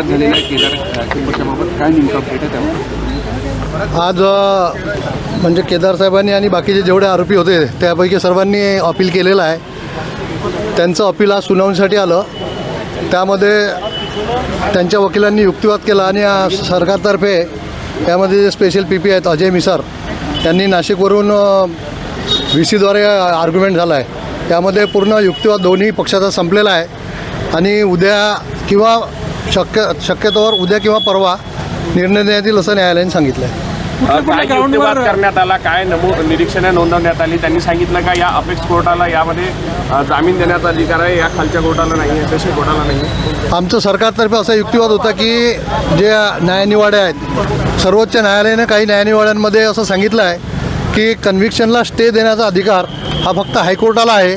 झालेला केदार काय त्यावर? आज म्हणजे केदार साहेबांनी आणि बाकीचे जेवढे आरोपी होते त्यापैकी सर्वांनी अपील केलेलं आहे. त्यांचं अपील आज सुनावणीसाठी आलं. त्यामध्ये त्यांच्या वकिलांनी युक्तिवाद केला आणि सरकारतर्फे यामध्ये जे स्पेशल पी पी आहेत अजय मिसार त्यांनी नाशिकवरून व्ही सीद्वारे आर्ग्युमेंट झाला आहे त्यामध्ये पूर्ण युक्तिवाद दोन्ही पक्षाचा संपलेला आहे. आणि उद्या किंवा शक्य शक्यतोवर उद्या किंवा परवा निर्णय देण्यात येईल असं न्यायालयाने सांगितलं आहे काय युक्तिवाद करण्यात आला काय नमू निरीक्षणे नोंदवण्यात आली? त्यांनी सांगितलं का या अपेक्स कोर्टाला यामध्ये जामीन देण्याचा अधिकार आहे या खालच्या कोर्टाला नाही आहे तसे कोर्टाला नाही आहे. आमचं सरकारतर्फे असा युक्तिवाद होता की जे न्यायनिवाडे आहेत सर्वोच्च न्यायालयाने काही न्यायनिवाड्यांमध्ये असं सांगितलं आहे की कन्व्हिक्शनला स्टे देण्याचा अधिकार हा फक्त हायकोर्टाला आहे.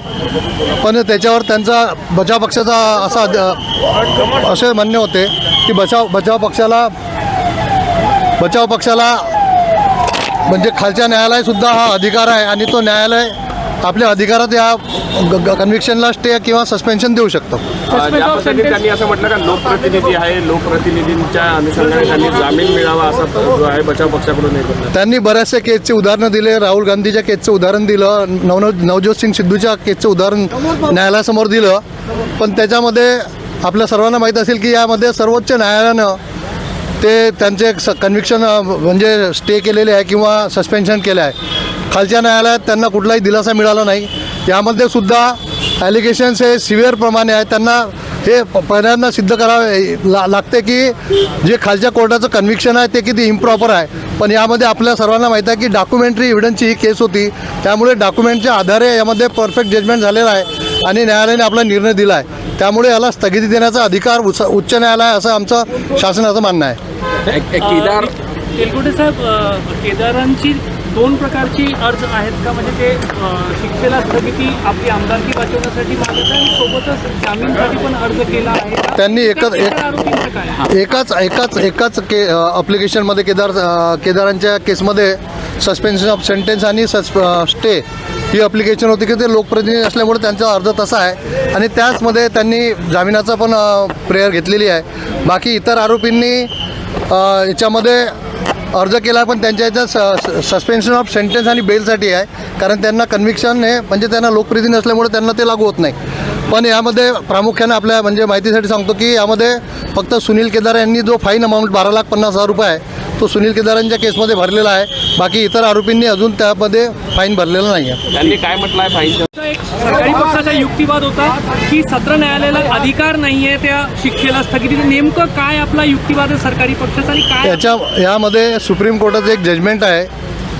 पण त्याच्यावर त्यांचा बचाव पक्षाचा असा असे म्हणणे होते की बचाव बचाव पक्षाला बचाव पक्षाला म्हणजे खालच्या न्यायालयासुद्धा हा अधिकार आहे आणि तो न्यायालय आपल्या अधिकारात या कन्व्हिक्शनला स्टे किंवा सस्पेन्शन देऊ शकतं. त्यांनी असं म्हटलं का लोकप्रतिनिधी आहे लोकप्रतिनिधींच्या अनुषंगाने त्यांनी जामीन मिळावा असा जो आहे बचाव पक्षाकडून त्यांनी बऱ्याचशा केसचे उदाहरणं दिले राहुल गांधीच्या केसचं उदाहरण दिलं नव नवज्योत सिंग सिद्धूच्या केसचं उदाहरण न्यायालयासमोर दिलं. पण त्याच्यामध्ये आपल्या सर्वांना माहीत असेल की यामध्ये सर्वोच्च न्यायालयानं ते त्यांचे स कन्व्हिक्शन म्हणजे स्टे केलेले आहे किंवा सस्पेन्शन केले आहे. खालच्या न्यायालयात त्यांना कुठलाही दिलासा मिळाला नाही. यामध्ये सुद्धा ॲलिगेशन्स हे सिव्हिअर प्रमाणे आहे त्यांना हे पहिल्यांदा सिद्ध करावे ला लागते की जे खालच्या कोर्टाचं कन्व्हिक्शन आहे ते किती इम्प्रॉपर आहे. पण यामध्ये आपल्या सर्वांना माहीत आहे की डॉक्युमेंटरी एव्हिडन्सची ही केस होती. त्यामुळे डॉक्युमेंटच्या आधारे यामध्ये परफेक्ट जजमेंट झालेला आहे आणि न्यायालयाने आपला निर्णय दिला आहे. त्यामुळे याला स्थगिती देण्याचा अधिकार उच्च उच्च न्यायालय असं आमचं शासनाचं मानणं आहे. केदार तेलगुडे साहेब केदारांची दोन प्रकारची अर्ज आहेत का? म्हणजे ते शिक्षेला स्थगिती आपली आमदारकी वाचवण्यासाठी मागत आणि सोबतच जामीनसाठी पण अर्ज केला आहे? त्यांनी एकच- काय? एकाच एकाच एकाच के अप्लिकेशनमध्ये केदार केदारांच्या केसमध्ये सस्पेन्शन ऑफ सेंटेन्स आणि सस स्टे ही अप्लिकेशन होती की ते लोकप्रतिनिधी असल्यामुळे त्यांचा अर्ज तसा आहे. आणि त्याचमध्ये त्यांनी जामिनाचा पण प्रेयर घेतलेली आहे. बाकी इतर आरोपींनी याच्यामध्ये अर्ज केला पण त्यांच्या याच्यात सस्पेन्शन ऑफ सेंटेन्स आणि बेलसाठी आहे. कारण त्यांना कन्व्हिक्शन हे म्हणजे त्यांना लोकप्रतिनिधी असल्यामुळे त्यांना ते लागू होत नाही. पण यामध्ये प्रामुख्याने आपल्या म्हणजे माहितीसाठी सांगतो की यामध्ये फक्त सुनील केदार यांनी जो फाईन अमाऊंट बारा लाख पन्नास हजार रुपये आहे तो सुनील केदारांच्या केसमध्ये भरलेला आहे. बाकी इतर आरोपींनी अजून त्यामध्ये फाईन भरलेला नाही आहे त्यांनी काय म्हटलं आहे फाईन एक सरकारी पक्षाचा युक्तिवाद होता की सत्र न्यायालयाला अधिकार नाहीये त्या शिक्षेला स्थगिती. नेमकं काय आपला युक्तिवाद आहे सरकारी पक्षाचा आणि काय याच्या यामध्ये सुप्रीम कोर्टाचं एक जजमेंट आहे.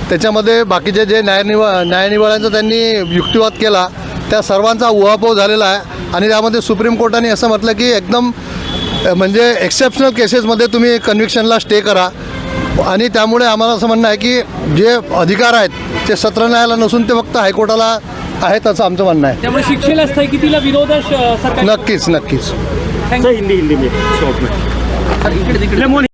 त्याच्यामध्ये बाकीचे जे न्यायनिवा न्यायनिवाड्यांचा त्यांनी युक्तिवाद केला त्या सर्वांचा उहापोह झालेला आहे. आणि त्यामध्ये सुप्रीम कोर्टाने असं म्हटलं की एकदम म्हणजे एक्सेप्शनल केसेसमध्ये तुम्ही कन्व्हिक्शनला स्टे करा. आणि त्यामुळे आम्हाला असं म्हणणं आहे की जे अधिकार आहेत ते सत्र न्यायालय नसून ते फक्त हायकोर्टाला आहेत असं आमचं म्हणणं आहे. त्यामुळे शिक्षेला स्थगितीला विरोध आहे श- सरकारी नक्कीच नक्कीच. हिंदी हिंदी में शॉर्ट में